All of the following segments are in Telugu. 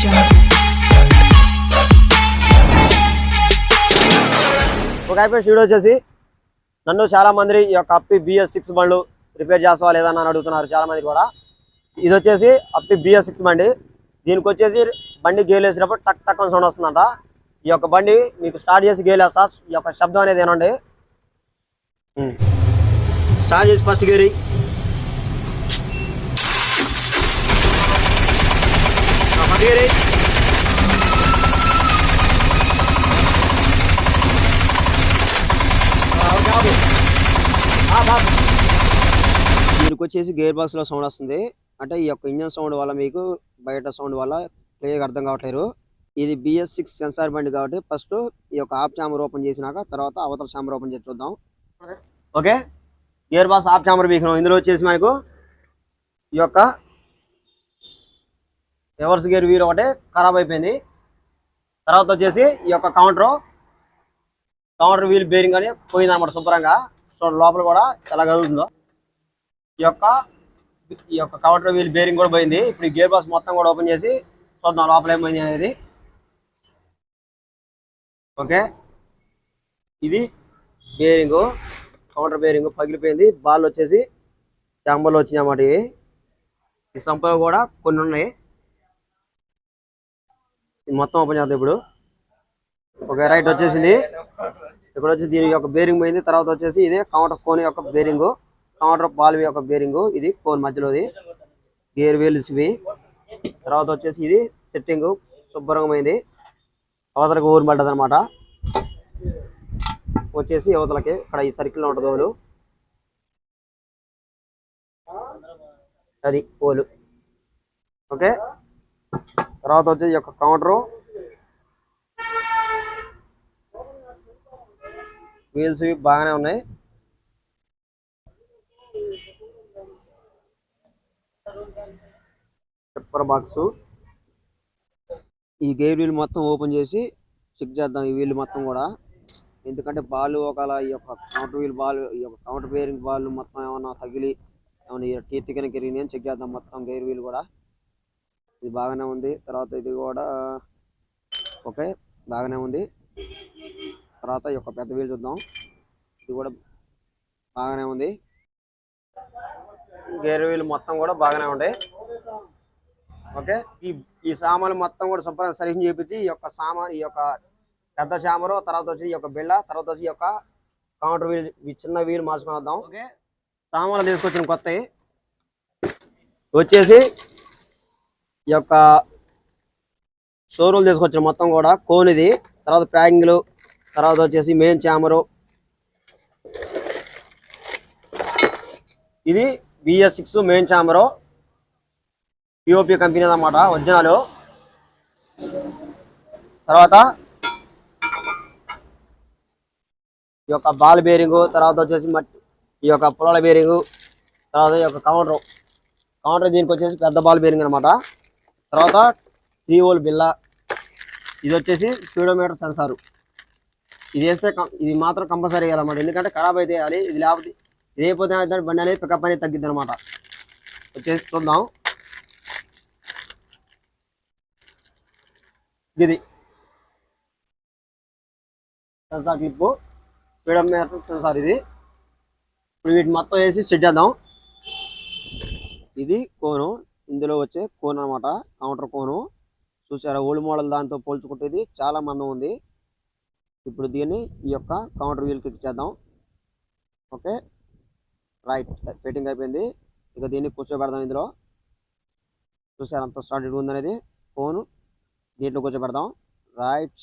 ఒక అయిపోయిన వీడియో వచ్చేసి నన్ను చాలా మంది ఈ యొక్క అప్పి బిఎస్ సిక్స్ బండ్లు రిపేర్ చేస్తావా లేదా అని అడుగుతున్నారు చాలా మంది కూడా. ఇది వచ్చేసి అప్పి బిఎస్ సిక్స్ బండి. దీనికి వచ్చేసి బండి గేలు వేసినప్పుడు టక్ టక్ అని సౌండ్ వస్తుందంట. ఈ యొక్క బండి మీకు స్టార్ట్ చేసి గేలు వేస్తా. ఈ యొక్క శబ్దం అనేది ఏనండి స్టార్ట్ చేసి ఫస్ట్ గేరి. గేరి దీనికి వచ్చేసి గేర్ బాక్స్లో సౌండ్ వస్తుంది. అంటే ఈ యొక్క ఇంజన్ సౌండ్ వల్ల మీకు బయట సౌండ్ వల్ల క్లియర్ అర్థం కావట్లేదు. ఇది బిఎస్ సిక్స్ సెన్సార్ బండి కాబట్టి ఫస్ట్ ఈ యొక్క ఆఫ్ చామర్ ఓపెన్ చేసినాక తర్వాత అవతల చామర్ ఓపెన్ చేసి చూద్దాం. Okay? Gear box of chamber బీకినాం. ఇందులో వచ్చేసి మనకు ఈ యొక్క రివర్స్ గేర్ వీల్ ఒకటి ఖరాబ్ అయిపోయింది. తర్వాత వచ్చేసి ఈ యొక్క కౌంటర్ కౌంటర్ వీల్ బేరింగ్ అని పోయింది అనమాట శుభ్రంగా. సో లోపల కూడా ఎలా కదులుతుందో. ఈ యొక్క ఈ యొక్క కౌంటర్ వీల్ బేరింగ్ కూడా పోయింది. ఇప్పుడు ఈ గేర్ బాక్స్ మొత్తం కూడా ఓపెన్ చేసి చూద్దాం లోపల ఏమైంది అనేది. ఓకే. ఇది బేరింగ్ కౌంటర్ బేరింగ్ పగిలిపోయింది. బాల్ వచ్చేసి చాంబర్లు వచ్చినాయి అన్నమాట ఇవి. ఈ సంపవ కూడా కొన్ని ఉన్నాయి. మొత్తం ఓపెన్ చేద్దాం ఇప్పుడు. ఓకే రైట్ వచ్చేసింది. ఇక్కడ వచ్చి దీని యొక్క బేరింగ్ పోయింది. తర్వాత వచ్చేసి ఇది కౌంటర్ కోన్ యొక్క బేరింగ్ కౌంటర్ బాల్వి యొక్క బేరింగ్ ఇది కోన్ మధ్యలోది. గేర్ వీల్స్ ఇవి. తర్వాత వచ్చేసి ఇది సెట్టింగ్ శుభ్రంగా అవతలకి ఊరు పడ్డది అనమాట వచ్చేసి యువతలకి ఇక్కడ ఈ సర్కిల్ ఉంటుంది ఓలు. అది ఓలు. ఓకే? తర్వాత వచ్చి ఈ యొక్క కౌంటరు వీల్స్ ఇవి బాగానే ఉన్నాయి. పెప్పర్ బాక్స్ ఈ గేర్ వీల్ మొత్తం ఓపెన్ చేసి చెక్ చేద్దాం ఈ వీల్ మొత్తం కూడా. ఎందుకంటే బాల్ ఒకవేళ ఈ యొక్క కౌంటర్ వీల్ బాల్ ఈ యొక్క కౌంటర్ బేరింగ్ బాల్ మొత్తం ఏమన్నా తగిలి ఏమన్నా టీత్ కనుక ఇరిగినాయి చెక్ చేద్దాం మొత్తం గేర్ వీల్ కూడా. ఇది బాగానే ఉంది. తర్వాత ఇది కూడా ఓకే బాగానే ఉంది. తర్వాత ఈ యొక్క పెద్ద వీల్ చూద్దాం. ఇది కూడా బాగానే ఉంది. గేర్ వీల్ మొత్తం కూడా బాగానే ఉంటాయి ఓకే ఈ ఈ సామాన్లు మొత్తం కూడా శుభ్రంగా సరిగ్గా చేపించి ఈ యొక్క సామాన్ ఈ యొక్క పెద్ద చామరు తర్వాత వచ్చి ఈ యొక్క బిళ్ళ తర్వాత వచ్చి ఈ యొక్క కౌంటర్ వీల్ ఈ చిన్న వీల్ మార్చుకొని వద్దాం. ఓకే సామాన్లు తీసుకొచ్చిన కొత్తవి. వచ్చేసి ఈ యొక్క షోరూమ్ తీసుకొచ్చిన మొత్తం కూడా కోన్ ఇది తర్వాత ప్యాకింగ్లు తర్వాత వచ్చేసి మెయిన్ చామరు ఇది BS six main chamber POP company అన్నమాట ఒరిజినల్ తర్వాత ఈ యొక్క బాల్ బేరింగ్ తర్వాత వచ్చేసి మట్టి ఈ యొక్క పొలాల బేరింగ్ తర్వాత ఈ యొక్క కౌంటర్ కౌంటర్ దీనికి వచ్చేసి పెద్ద బాల్ బేరింగ్ అనమాట తర్వాత త్రీ ఓల్ బిల్ల. ఇది వచ్చేసి స్పీడోమీటర్ సెన్సారు. ఇది వేస్తే ఇది మాత్రం కంపల్సరీ వేయాలన్నమాట ఎందుకంటే ఖరాబ్ అయితే వేయాలి ఇది లేకపోతే ఇది అయిపోతే ఏమవుతుందంటే బండి అనేది పికప్ అనేది తగ్గిద్ది అనమాట వచ్చేసి చూద్దాం. ఇది. సెన్సార్ క్లిప్ స్పీడోమీటర్ సెన్సార్ ఇది. ఇప్పుడు వీటి మొత్తం వేసి సెట్ చేద్దాం. ఇది కోను ఇందులో వచ్చే కోన్ అన్నమాట. Counter cone. చూసారా ఓల్డ్ మోడల్ దాంతో పోల్చుకుంటే ఇది చాలా మందం ఉంది. ఇప్పుడు దీన్ని ఈ యొక్క కౌంటర్ వీల్కి ఇచ్చేద్దాం ఓకే. రైట్. ఫిట్టింగ్ అయిపోయింది. ఇక దీన్ని కూర్చోబెడదాం ఇందులో. చూసారు అంత స్టార్టెడ్ ఉందనేది. ఫోన్ దీంట్లో కూర్చోబెడదాం. Right.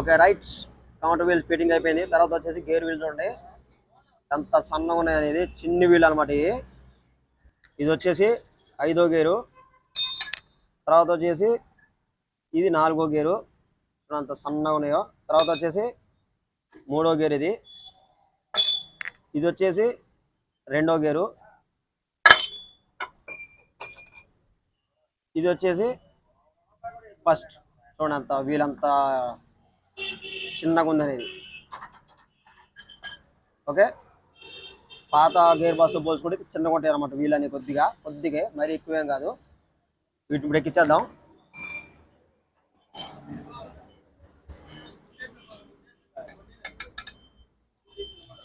Okay right. Counter wheel fitting అయిపోయింది. తర్వాత వచ్చేసి గేర్ వీల్ చూడండి. ఎంత సన్నగా ఉన్నాయి అనేది చిన్ని వీల్ అనమాట ఇది వచ్చేసి ఐదో గేరు. తర్వాత వచ్చేసి ఇది నాలుగో గేరు. అంత సన్నగా ఉన్నాయో. తర్వాత వచ్చేసి మూడో గేర్ ఇది. ఇది వచ్చేసి రెండో గేరు. ఇది వచ్చేసి ఫస్ట్. చూడండి అంత వీలంతా చిన్నగా ఉందనేది. ఓకే? పాత గేర్ బాస్ బాస్తో పోల్చుకుంటే చిన్నగా ఉంటాయి అనమాట వీళ్ళని కొద్దిగా. కొద్దిగా మరీ ఎక్కువేం కాదు. వీటిని ఇప్పుడు ఎక్కించేద్దాం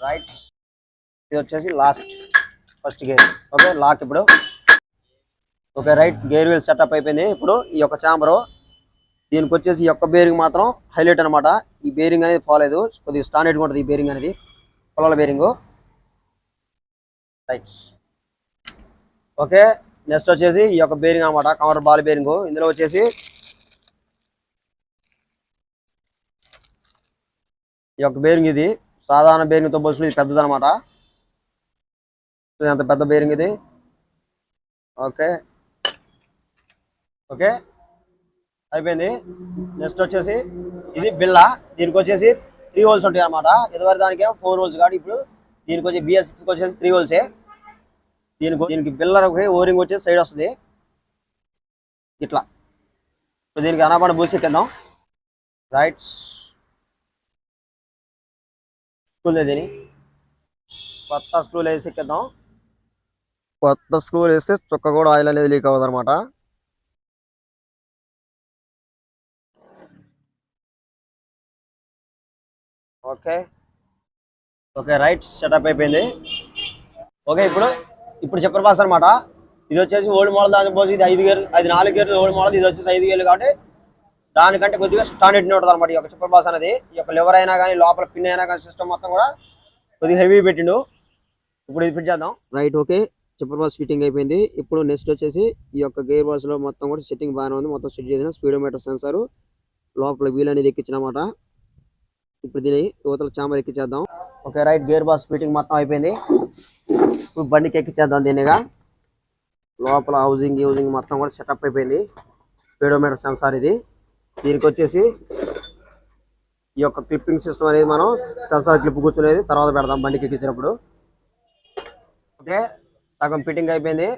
రైట్. ఇది వచ్చేసి last first gear. Okay lock ఇప్పుడు. Okay right. Gear wheel setup అయిపోయింది. ఇప్పుడు ఈ యొక్క చాంబరు దీనికి వచ్చేసి ఈ యొక్క బేరింగ్ మాత్రం హైలైట్ అనమాట ఈ బేరింగ్ అనేది పోలేదు. కొద్దిగా స్టాండర్డ్గా ఉంటుంది ఈ బేరింగ్ అనేది. పొలాల బేరింగు. రైట్ ఓకే నెక్స్ట్ వచ్చేసి ఈ యొక్క బేరింగ్ అన్నమాట కవర్ బాల్ బేరింగ్ ఇందులో వచ్చేసి ఈ యొక్క బేరింగ్ ఇది సాధారణ బేరింగ్తో ఇది పెద్దదన్నమాట ఇది అంత పెద్ద బేరింగ్ ఇది. ఓకే ఓకే అయిపోయింది. నెక్స్ట్ వచ్చేసి ఇది బిల్లా దీనికి వచ్చేసి త్రీ హోల్స్ ఉంటాయి అనమాట ఇదివరకు దానికే ఫోర్ హోల్స్ కాబట్టి ఇప్పుడు దీనికి వచ్చి బిఎస్ సిక్స్కి వచ్చేసి త్రీ హోల్సే దీనికి దీనికి బిల్లర్కి ఓరింగ్ వచ్చేసి సైడ్ వస్తుంది. ఇట్లా. ఇప్పుడు దీనికి అనపడ బూసి ఎక్కిద్దాం రైట్ స్క్రూలు దీని. కొత్త స్క్రూలు వేసి ఎక్కిద్దాం. కొత్త స్క్రూలు వేస్తే చుక్క కూడా ఆయిల్ అనేది లీక్ అవ్వదు అనమాట ఓకే. ఓకే రైట్ సెటప్ అయిపోయింది. ఓకే ఇప్పుడు ఇప్పుడు చెప్పర్ పాస్ అనమాట ఇది వచ్చేసి ఓల్డ్ మోడల్ దాని పోసి ఇది ఐదు గేర్లు అది నాలుగు గేర్లు ఓల్డ్ మోడల్ ఇది వచ్చేసి ఐదు గేర్లు కాబట్టి దానికంటే కొద్దిగా స్టాండర్డ్ ఉంటుంది అనమాట ఈ యొక్క చెప్పర్ బాస్ అనేది. ఈ యొక్క లివర్ అయినా కానీ లోపల పిన్ అయినా కానీ సిస్టమ్ మొత్తం కూడా కొద్దిగా హెవీ పెట్టిండు. ఇప్పుడు ఇది ఫిట్ చేద్దాం. రైట్ ఓకే చెప్పర్ బాస్ ఫిట్టింగ్ అయిపోయింది. ఇప్పుడు నెక్స్ట్ వచ్చేసి ఈ యొక్క గేర్ బాస్లో మొత్తం కూడా సెట్టింగ్ బాగానే ఉంది. మొత్తం సెట్ చేసిన స్పీడోమీటర్ సెన్సార్ లోపల వీల్ అనేది ఎక్కించినమాట. ఇప్పుడు దీని యువతల chamber ఎక్కించేద్దాం. Okay right gear box fitting మొత్తం అయిపోయింది. ఇప్పుడు బండికి ఎక్కించేద్దాం దీనిగా లోపల హౌసింగ్ యూజింగ్ మొత్తం కూడా సెటప్ అయిపోయింది. స్పీడోమీటర్ సెన్సార్ ఇది. దీనికి వచ్చేసి ఈ యొక్క క్లిప్పింగ్ సిస్టమ్ అనేది మనం సెన్సార్ క్లిప్ కూర్చునేది తర్వాత పెడదాం బండికి ఎక్కించినప్పుడు ఓకే సగం ఫిట్టింగ్ అయిపోయింది.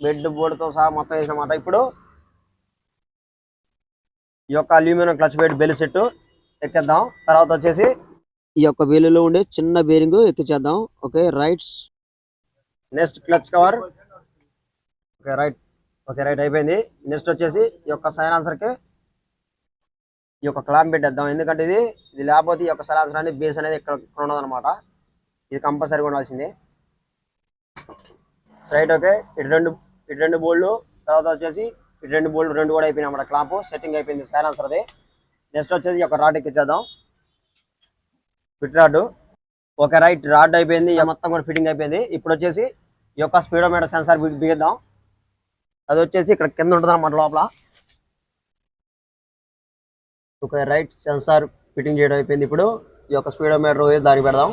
బెడ్ బోర్డుతో సహా మొత్తం వేసినమాట. ఇప్పుడు ఈ యొక్క aluminium clutch bed bell set ఎక్కిద్దాం. తర్వాత వచ్చేసి ఈ యొక్క వీలులో ఉండే చిన్న bearing ఎక్కించేద్దాం okay right. Next clutch cover okay right. Okay right అయిపోయింది. నెక్స్ట్ వచ్చేసి ఈ యొక్క సైలాన్సర్కి ఈ యొక్క క్లాంప్ పెట్టేద్దాం. ఎందుకంటే ఇది ఇది లేకపోతే ఈ యొక్క సైలాన్సర్ అనేది బేస్ అనేది ఇక్కడ ఇక్కడ ఉన్నదన్నమాట ఇది కంపల్సరీగా ఉండాల్సిందే. రైట్ ఓకే ఇటు రెండు ఇటు రెండు బోల్డ్లు తర్వాత వచ్చేసి ఇటు రెండు బోల్డ్ రెండు కూడా అయిపోయినాయి అన్నమాట. క్లాంప్ సెట్టింగ్ అయిపోయింది సైలెన్సర్ అది నెక్స్ట్ వచ్చేసి ఈ యొక్క రాడ్ ఎక్కిచ్చేద్దాం. ఫిట్ రాడ్ ఒక రైట్ రాడ్ అయిపోయింది మొత్తం కూడా ఫిట్టింగ్ అయిపోయింది. ఇప్పుడు వచ్చేసి ఈ యొక్క స్పీడోమీటర్ సెన్సార్ బిగిద్దాం. అది వచ్చేసి ఇక్కడ కింద ఉంటుంది అన్నమాట లోపల. ఒక రైట్ సెన్సార్ ఫిట్టింగ్ చేయడం అయిపోయింది ఇప్పుడు. ఈ యొక్క స్పీడోమీటర్ దానికి పెడదాం.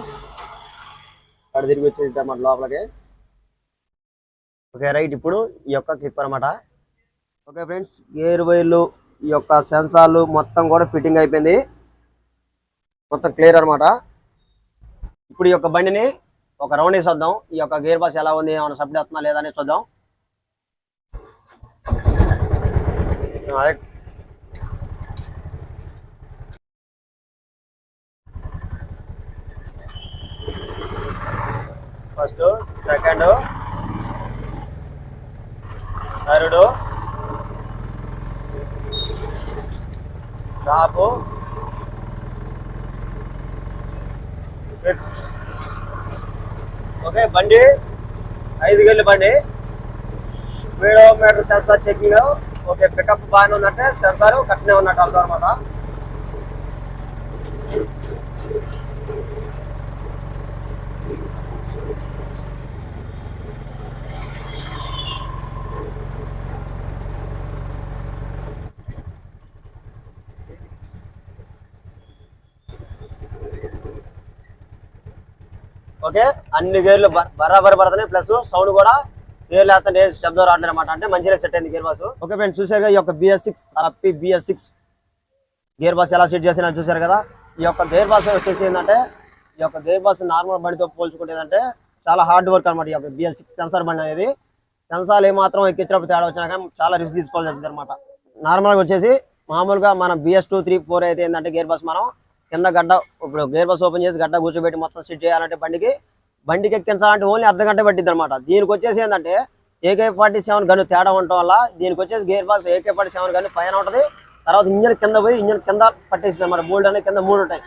అక్కడ తిరిగి వచ్చేసి అన్నమాట లోపలికి. ఓకే రైట్ ఇప్పుడు ఈ యొక్క క్లిప్ అనమాట ఓకే ఫ్రెండ్స్ గేర్ వైర్లు ఈ యొక్క సెన్సార్లు మొత్తం కూడా ఫిట్టింగ్ అయిపోయింది. మొత్తం క్లియర్ అన్నమాట. ఇప్పుడు ఈ యొక్క బండిని ఒక రౌండ్ వేసేద్దాం. ఈ యొక్క గేర్ బాస్ ఎలా ఉంది? ఏమైనా సబ్మిట్ అవుతుందా లేదా అనేది చూద్దాం. First second. Third. Shop okay బండి. ఐదు గేళ్ళ బండి. Speedometer sensor checking okay pickup బాగానే ఉందంటే సెన్సార్ కట్నే ఉన్నట్టు అర్థం అనమాట ఓకే? అన్ని గేర్లు బ- బరాబర్ పడుతున్నాయి ప్లస్ సౌండ్ కూడా గేర్ వేస్తుంటే శబ్దం రావట్లేదు అనమాట అంటే మంచిగా సెట్ అయింది గేర్ బాస్. ఓకే ఫ్రెండ్స్ చూసారు ఈ యొక్క బిఎస్ సిక్స్ అప్పి బిఎస్ సిక్స్ గేర్ బాస్ ఎలా సెట్ చేసినా చూసారు కదా? ఈ యొక్క గేర్ బాస్ వచ్చేసి ఏంటంటే ఈ యొక్క గేర్ బాస్ నార్మల్ బండితో పోల్చుకుంటే ఏంటంటే చాలా హార్డ్ వర్క్ అనమాట ఈ యొక్క బిఎస్ సిక్స్ సెన్సార్ బండి అనేది. సెన్సార్ ఏమాత్రం ఎక్కించినప్పుడు తేడా వచ్చినా కానీ చాలా రిస్క్ తీసుకోవాల్సి వచ్చింది అనమాట నార్మల్గా వచ్చేసి మామూలుగా మనం బిఎస్ టూ త్రీ ఫోర్ అయితే ఏంటంటే గేర్ బాస్ మనం కింద గడ్డ ఇప్పుడు గేర్ బస్ ఓపెన్ చేసి గడ్డ కూర్చోబెట్టి మొత్తం సెట్ చేయాలంటే బండికి బండికి ఎక్కించాలంటే ఓన్లీ అర్ధ గంట పట్టింది అనమాట దీనికి వచ్చేసి ఏంటంటే ఏకే ఫార్టీ సెవెన్ గన్ను తేడా ఉండటం వల్ల దీనికి వచ్చేసి gear box AK forty seven gun పైన ఉంటుంది. తర్వాత ఇంజన్ కింద పోయి ఇంజన్ కింద పట్టేసింది అనమాట బోల్డ్ అనేది కింద మూడు ఉంటాయి.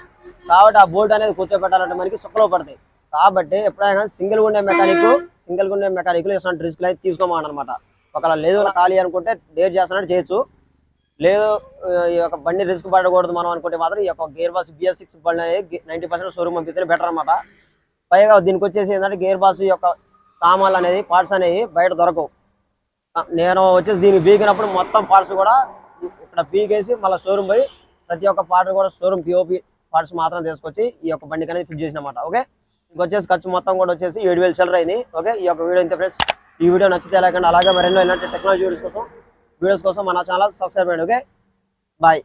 కాబట్టి ఆ బోల్డ్ అనేది కూర్చోబెట్టాలంటే మనకి సుఖలో పడతాయి. కాబట్టి ఎప్పుడైనా సింగిల్ గుండె మెకానిక్ సింగిల్ గుండె మెకానిక్ ఇటువంటి రిస్క్ అయితే తీసుకోమన్నమాట. ఒకవేళ లేదు ఖాళీ అనుకుంటే డేర్ చేస్తున్నట్టు చేయొచ్చు. లేదు ఈ యొక్క బండి రిస్క్ పడకూడదు మనం అనుకుంటే మాత్రం ఈ యొక్క గేర్ బాస్ బిఎస్ సిక్స్ బండి అనేది నైంటీ పర్సెంట్ షోరూమ్ పంపిస్తే బెటర్ అనమాట పైగా దీనికి వచ్చేసి ఏంటంటే గేర్ బాస్ యొక్క సామాన్లు అనేది పార్ట్స్ అనేవి బయట దొరకవు. నేను వచ్చేసి దీన్ని బీగినప్పుడు మొత్తం పార్ట్స్ కూడా ఇక్కడ బీగేసి మళ్ళీ షోరూమ్ పోయి ప్రతి ఒక్క పార్ట్ కూడా షోరూమ్ పిఓపి పార్ట్స్ మాత్రం తీసుకొచ్చి ఈ యొక్క బండికి అనేది ఫిట్ చేసినమాట. ఓకే? ఇంకొచ్చేసి ఖర్చు మొత్తం కూడా వచ్చేసి ఏడు వేలు చిల్లర అయింది. ఓకే? ఈ యొక్క వీడియో ఇంత ఫ్రెండ్స్. ఈ వీడియో నచ్చితే లేకుండా అలాగే మరెన్నో ఇలాంటి టెక్నాలజీ వీడియోస్ కోసం వీడియోస్ కోసం మన ఛానల్ సబ్స్క్రైబ్ చేయండి ఓకే బాయ్